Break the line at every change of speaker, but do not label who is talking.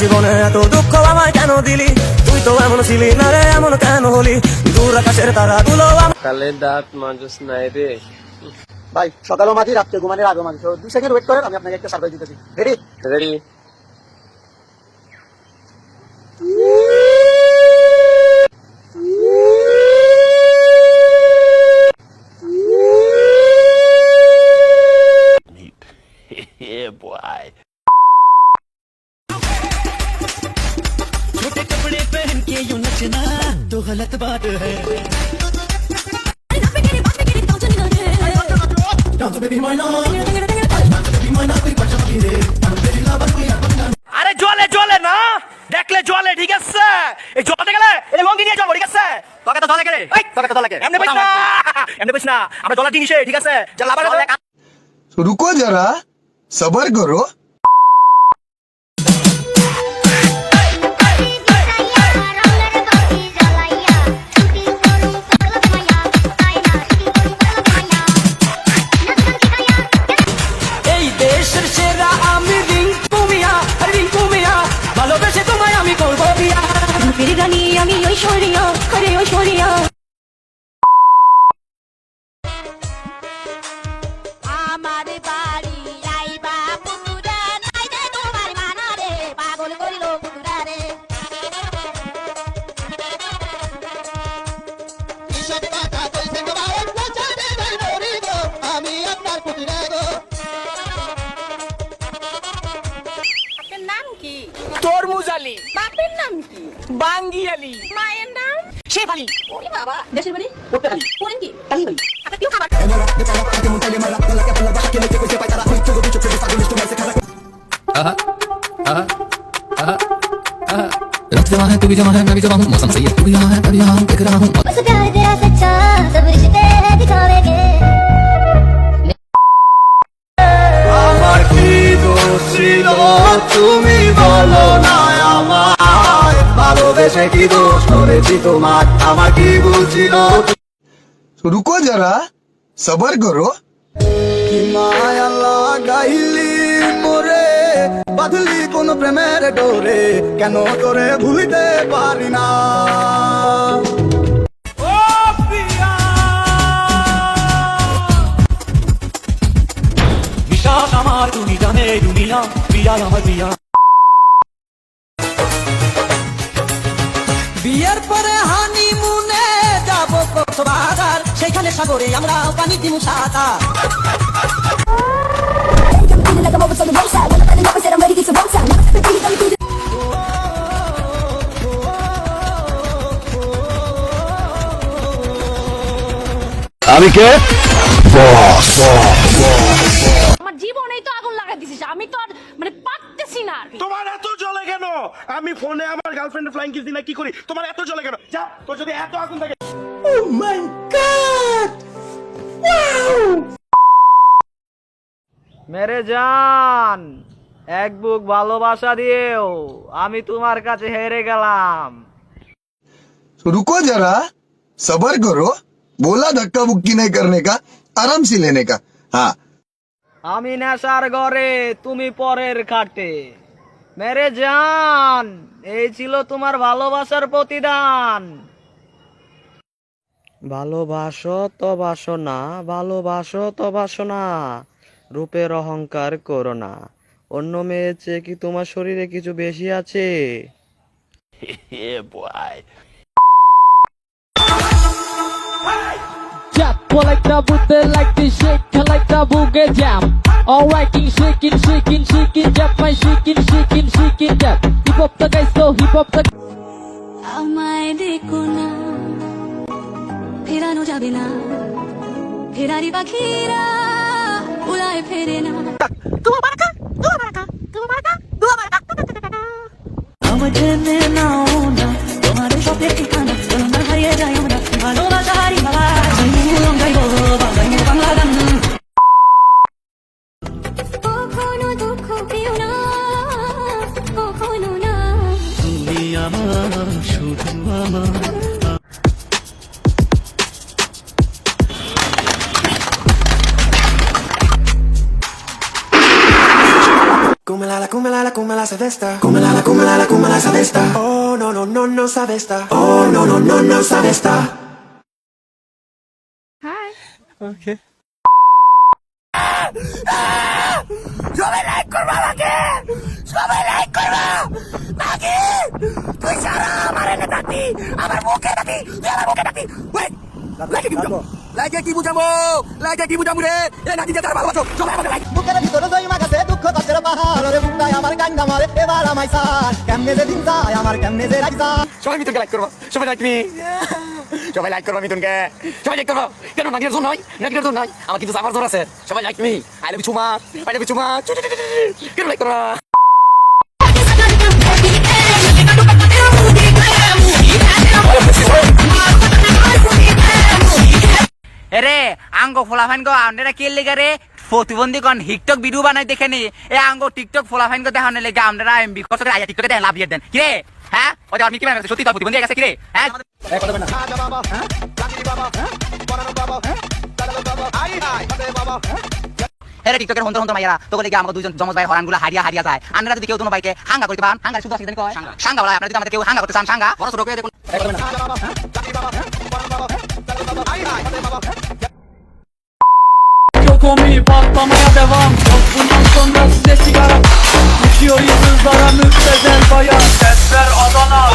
জীবনে এত দুঃখ আমায় কেন দিলি? তুই তো এমন ছিলি না রে এমন কেন হলি? দূর আকাশের তারা গুলো
কালে দাঁত মাজস নাই রে।
ভাই সকালও মাঝি রাত্রে ঘুমানোর আগে মাঝি। তো দুই সেকেন্ড ওয়েট করেন আমি আপনাকে একটা সার্ভিস দিতেছি। রেডি
রেডি
আরে জলে জলে না দেখলে জলে ঠিক আছে এই জলতে গেলে এই লঙ্গি নিয়ে যাবো ঠিক আছে তোকে তো জলে গেলে তোকে তো জলে গেলে এমনি বইস না এমনি বইস না আমরা জলের জিনিসে ঠিক আছে যা লাভার
तो रुको जरा सबर
বাঙ্গি আলী
মায়ের নাম
শেফালি
ওরে বাবা দেশের বাড়ি
করতে পারি
করেন কি আপনার প্রিয় খাবার
रक्त जमा है तू भी जमा है मैं भी जमा हूँ मौसम सही है तू भी यहाँ है मैं भी यहाँ हूँ देख रहा हूँ
बस प्यार तेरा सच्चा सब रिश्ते दिखावेंगे
আমার কি দোষ ছিল তুমি কি দোষ করেছি তোমার? আমার কি
বলছিল রুকো যারা সবার করো।
কি মায়া লাগাইলি মোরে? কোন প্রেমের ডোরে? কেন করে ভুলতে পারি না?
আমার তুমি জানে দুনিয়া প্রিয়া আমার
বিয়ের পরে হানিমুনে যাব কক্সবাজার। সেখানে সাগরে আমরা পানি দিমু সাঁতার
আমি কে?
আমার পারতেছি না আর।
তোমার এত জ্বলে কেন আমি ফোনে আমার গার্লফ্রেন্ড ফ্লাইং কিস দিনা কি করি তোমার এত জ্বলে কেন যা তোর যদি এত আগুন থাকে
মেরে জান এক বুক ভালোবাসা দিয়েও আমি তোমার কাছে হেরে গেলাম
तो रुको जरा सबर करो बोला धक्का बुक्की नहीं करने का आराम से लेने का हाँ
আমি নেশার ঘরে তুমি পরের খাটে। মেরে জান এই ছিল তোমার ভালোবাসার প্রতিদান। ভালোবাসো তো বাসো না ভালোবাসো তো বাসো না রূপের অহংকার করো না। অন্য মেয়ের চেয়ে কি তোমার শরীরে কিছু বেশি আছে?
pull like the Buddha, like the shake, like the boogie jam. Alright, king shaking, shaking, shaking, jump, my shaking, shaking, shaking, jump. Hip hop the guys, so hip hop the
আমায় দেখো না ফেরানো যাবে না ফেরারি পাখিরা উড়ায় ফেরে না
আমার জেনে নাও না তোমার সব ঠিকানা Come la la
la, come la, la, come la sabes esta. Come la, la, come la, la, come la sabes esta. Oh, no, no, no, no sabes esta. Oh, no, no, no, no sabes esta.
লাইকে কি বুঝাবো লাইকে কি বুঝাবো রে এ নাকি যে তার ভালোবাসো সবাই আমাকে লাইক
বুকের ভিতরে দই মাখাছে দুঃখ কষ্টের পাহাড় রে বুকটাই আমার গাঙ্গা মারে এবার আমায় সার। কেমনে যে দিন যায় আমার কেমনে যে রাখ যায়।
সবাই মিথুনকে লাইক করব। সবাই লাইক মি সবাই লাইক করব মিথুনকে সবাই লাইক করব। কেন নাগিনের জোর নয় নাগিনের জোর নয় আমার কিন্তু আমার জোর আছে। সবাই like me I love you চুমা আই লাভ ইউ চুমা কেন লাইক করব
এরে আঙ্গ ফোলাফাইন গো আপনারা কে লেগে রে? প্রতিবন্ধী কন টিকটক ভিডিও বানাই দেখে নি। এ আঙ্গ টিকটক ফোলাফাইন গো দেখানো লেগে আপনারা এমবি করে আইয়া টিকটকে দেন লাভ দেন। কি রে? হ্যাঁ? ওই আপনি কি বানাইছে সত্যি তো প্রতিবন্ধী গেছে কি রে? হ্যাঁ? এরে টিকটকের হন্তর হন্তর মাইয়ারা। তো লেগে আমাকে দুজন জমজ ভাই হরানগুলো হারিয়া হারিয়া যায়। আপনারা যদি কেউ তোমার ভাইকে হাঙ্গা করতে পান হাঙ্গা শুধু জানি কয়? সাঙ্গা। বলা আপনারা যদি আমাদের কেউ হাঙ্গা করতে চান সাঙ্গা। বড় ছোট করে দেখুন।
Komi patlamaya devam. Yok bundan sonra size sigara. Düşüyor yıldızlara müptezel bayan. Sesler Adana